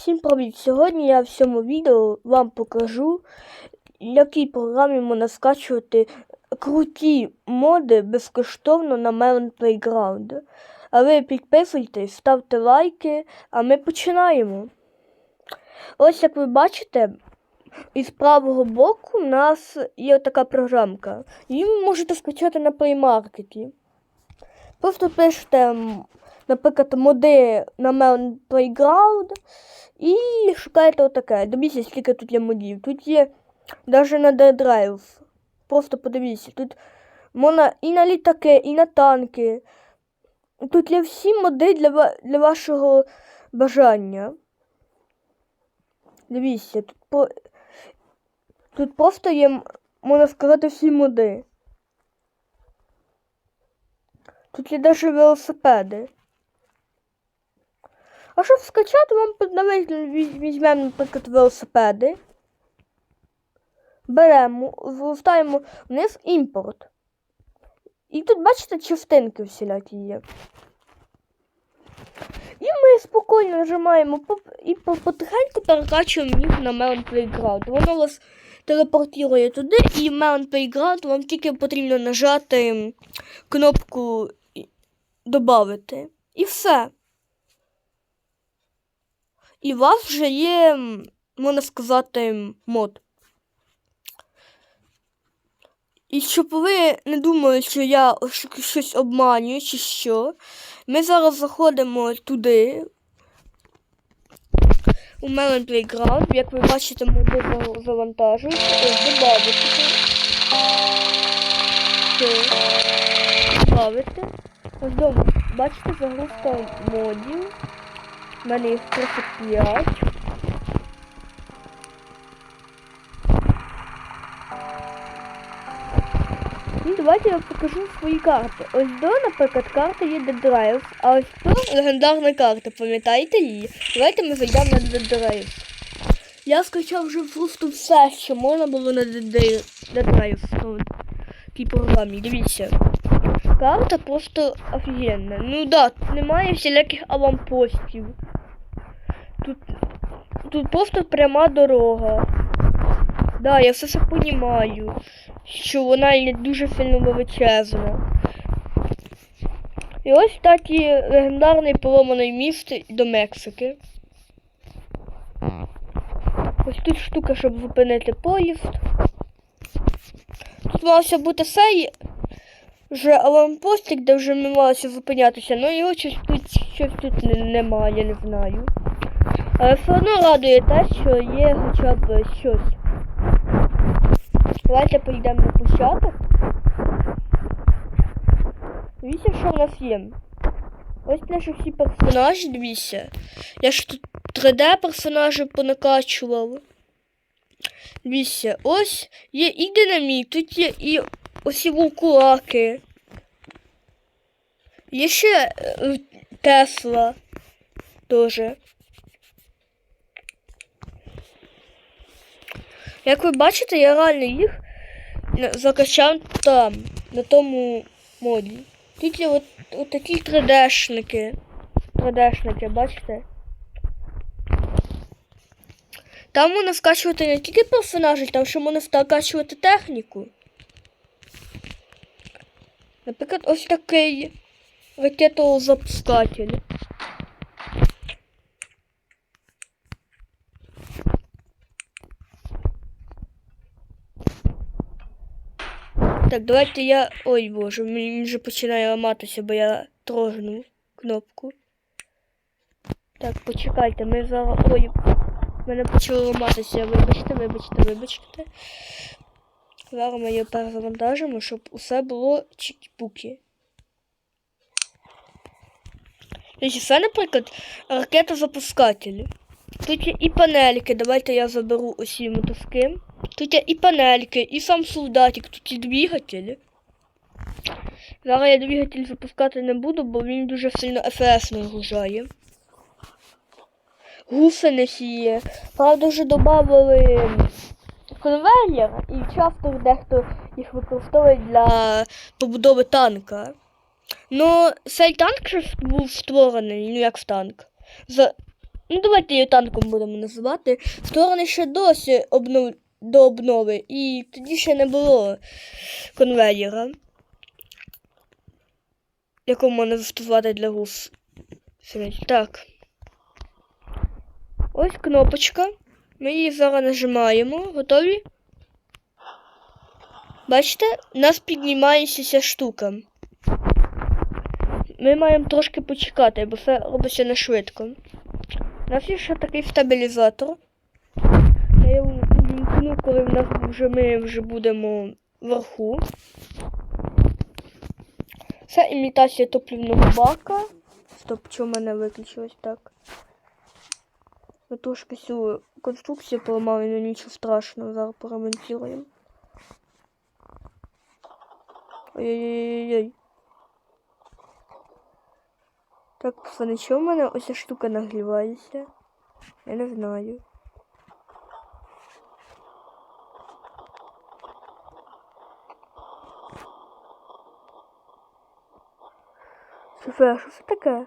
Всім привіт! Сьогодні я в цьому відео вам покажу, якій програмі можна скачувати круті моди безкоштовно на Melon Playground. А ви підписуйтесь, ставте лайки, а ми починаємо. Ось як ви бачите, із правого боку у нас є така програмка. Її ви можете скачати на Market. Просто пишете, наприклад, моди на Melon Playground і шукаєте отаке. Дивіться, скільки тут є модів. Тут є навіть на Dead Drive. Просто подивіться, тут можна і на літаки, і на танки. Тут є всі моди для, для вашого бажання. Дивіться, тут, по... тут просто є, можна сказати, всі моди. Тут є навіть велосипеди. А щоб скачати, вам візь- візьмемо, наприклад, велосипеди. Беремо, ставимо вниз імпорт. І тут, бачите, частинки всілякі є. І ми спокійно нажимаємо і потихеньку перекачуємо їх на Melon Playground. Воно вас телепортує туди, і в Melon Playground вам тільки потрібно нажати кнопку Добавити. І все. І у вас вже є, можна сказати, мод. І щоб ви не думали, що я щось обманюю чи що, ми зараз заходимо туди. У Melon Playground, як ви бачите, моди за- завантажують. Добавити. Ось дома, бачите, загрузка модів. У мене їх 35. І давайте я покажу свої карти. Ось до, наприклад, карта є Dead Drive, а ось то легендарна карта, пам'ятаєте її? Давайте ми зайдемо на Dead Drive. Я скачав вже просто все, що можна було на Dead Drive, ну, тій програмі. Дивіться. Карта просто офігенна. Ну да, немає всіляких аванпостів. Тут, тут просто пряма дорога. Да, я все це понімаю, що вона є дуже сильно величезна. І ось так і легендарний поломаний міст до Мексики. Ось тут штука, щоб зупинити поїзд. Тут мався бути сей вже аванпостик, де вже ми малися зупинятися, але його щось тут, щось тут немає, я не знаю. Все одно радує те, що є хоча б щось. Давайте поїдемо на початок. Дивіться, що в нас є. Ось наші всі персонажі, дивіться. Я ж тут 3D персонажі понакачував. Дивіться, ось є і динаміт, тут є і ось і вулкулаки. Є ще е, Тесла теж. Як ви бачите, я реально їх закачав там, на тому моді. Є от, от такі 3D-шники. 3D-шники, бачите? Там можна скачувати не тільки персонажів, там ще можна скачувати техніку. Наприклад, ось такий ракетозапускатель. Так, давайте я. Ой боже, мені вже починає ламатися, бо я трогнув кнопку. Так, почекайте, ми зараз. Ой, мене почало ламатися. Вибачте, вибачте, вибачте. Зараз ми її перезавантажимо, щоб усе було чікі-пуки. Тобто це, наприклад, ракетозапускателі. Тут є і панельки. Давайте я заберу усі мотузки. Тут є і панельки, і сам солдатик, тут і двигатель. Зараз я двигатель запускати не буду, бо він дуже сильно ФС нагружає. Гусениці є. Правда, вже додали конвейер, і часто дехто їх використовує для побудови танка. Ну, цей танк же був створений, ну як танк. За, Ну, давайте її танком будемо називати. Сторони ще досі обнов... до обнови, і тоді ще не було конвеєра, якому можна застосувати для гус. Так. Ось кнопочка. Ми її зараз нажимаємо. Готові? Бачите, нас піднімається ця штука. Ми маємо трошки почекати, бо це робиться не швидко. У нас є ще такий стабілізатор. Коли в нас вже ми вже будемо вверху. Це імітація топлівного бака. Стоп, чому мене виключилось так? Ми трошки цю конструкцію поламали, але нічого страшного, зараз поремонтуємо. Ой-ой-ой-ой. Так, пацани, чому в мене оця штука нагрівається? Я не знаю. А що це таке?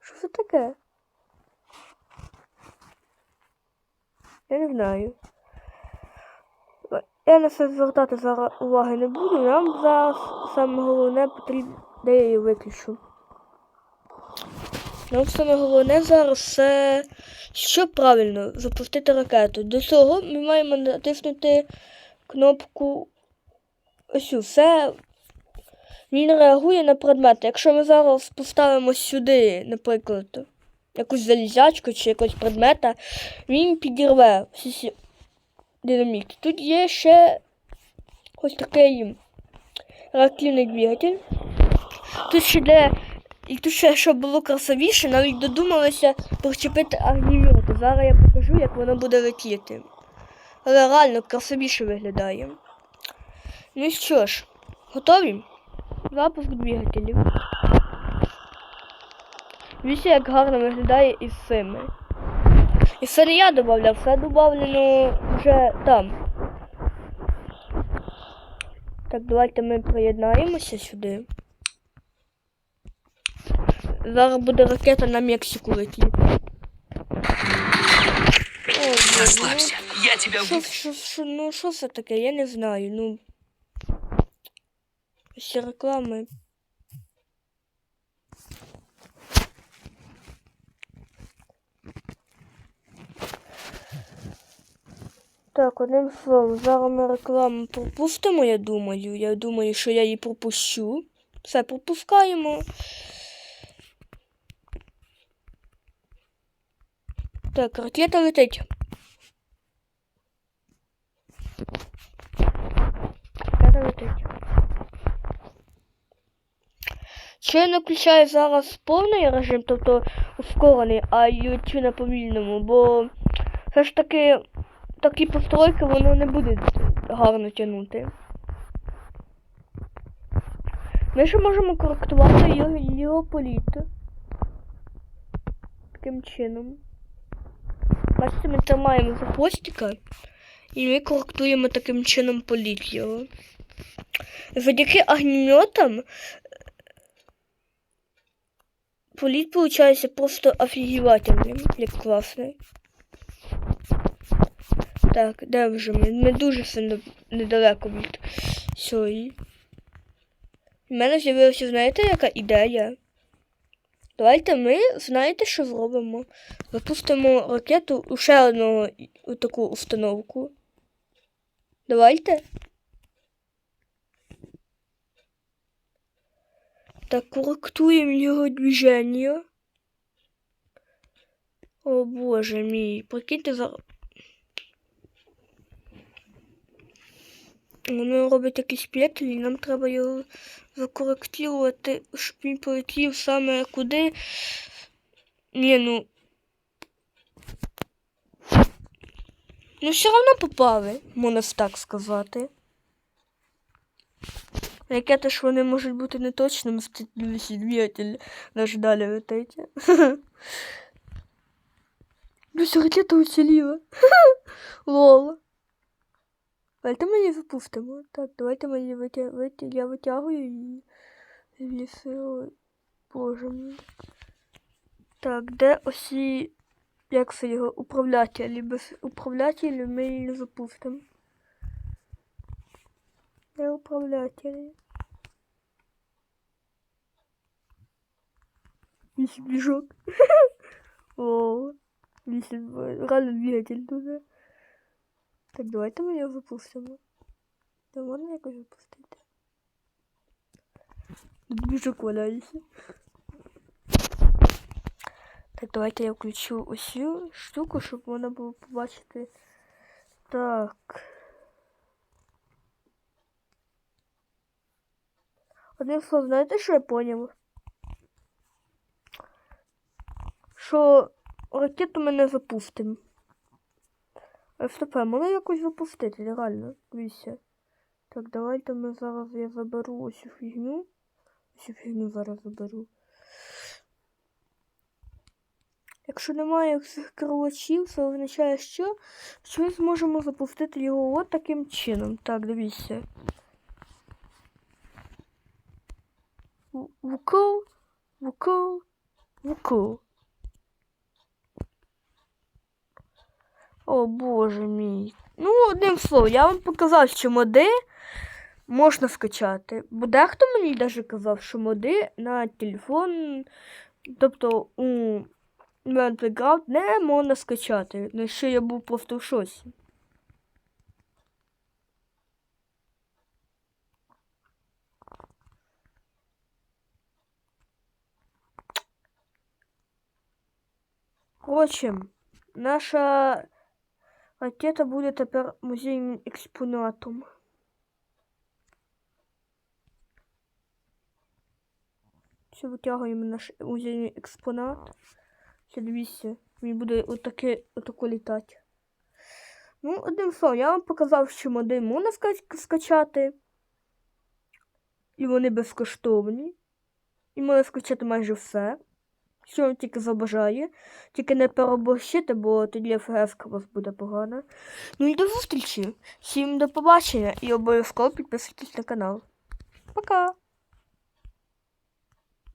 Що це таке? Я не знаю. Я на це звертати зараз уваги не буду. Нам зараз саме головне потрібно. Де я її виключу? Нам саме головне зараз це що правильно запустити ракету. До цього ми маємо натиснути кнопку ось. Все він реагує на предмети. Якщо ми зараз поставимо сюди, наприклад, якусь залізячку чи якогось предмета, він підірве всі динаміки. Тут є ще ось такий реактивний двигатель. Тут ще де, і тут ще, було красивіше, навіть додумалися причепити огнімет. Зараз я покажу, як воно буде летіти. Але реально красивіше виглядає. Ну що ж, готові? Запуск двигателів. Дивіться, як гарно виглядає із цими. І це не я додавав, все додавлено вже там. Так, давайте ми приєднаємося сюди. Зараз буде ракета на Мексику летіти. О, Боже, я ну, вы... що, що, ну що це таке? Я не знаю. Ну. Ще реклами. Так, одним словом, зараз ми рекламу пропустимо, я думаю. Я думаю, що я її пропущу. Все, пропускаємо. Так, ракета летить. Ракета летить. Чи я не включаю зараз повний режим, тобто ускорений, а ючу на повільному, бо все ж таки такі постройки воно не буде гарно тягнути. Ми ще можемо коректувати його політ. Таким чином. Бачите, ми тримаємо за хвостика і ми коректуємо таким чином політ його. Завдяки огнеметам політ получається просто офігівательним, як класний. Так, де вже ми? Ми дуже сильно недалеко від цієї. У мене з'явилася, знаєте, яка ідея? Давайте ми, знаєте, що зробимо? Запустимо ракету у ще одну у таку установку. Давайте. Так, коректуємо його движення. О боже мій, прикиньте зараз. Воно робить якісь петлі, і нам треба його закоректувати, щоб він полетів саме куди. Ні, ну. Ну, все одно попали, можна так сказати. Яке те, що вони можуть бути неточними, двигатель наш далі летить. Дивіться, ракета уціліла. Лол. Давайте ми її запустимо. Так, давайте ми її витя... витя... я витягую її. Звісно, боже мій. Так, де осі, як це його, управлятелі? Без управлятелів ми її не запустимо. Де управлятелі? Вісім біжок. О, вісім, реально двигатель дуже. Так, давайте ми його запустимо. Та можна якось запустити? Тут біжок валяється. Так, давайте я включу ось штуку, щоб можна було побачити. Так. Одним словом, знаєте, що я поняв? Що ракету ми не запустимо. А стоп, можна якось запустити, реально, дивіться. Так, давайте ми зараз я заберу ось фігню. Ось цю фігню зараз заберу. Якщо немає цих крилачів, це означає, що, що ми зможемо запустити його от таким чином. Так, дивіться. В- Вукл, вукл, О боже мій. Ну, одним словом, я вам показав, що моди можна скачати. Бо дехто мені навіть казав, що моди на телефон, тобто у Battleground не можна скачати. На що я був просто в шоці. Коротше, наша ракета буде тепер музейним експонатом. Все, витягуємо наш музейний експонат. Все, дивіться, він буде отаке, отако літати. Ну, одним словом, я вам показав, що моди можна ска- скачати. І вони безкоштовні. І можна скачати майже все. Що тільки забажає. Тільки не переборщити, бо тоді ФСК у вас буде погана. Ну і до зустрічі. Всім до побачення і обов'язково підписуйтесь на канал. Пока!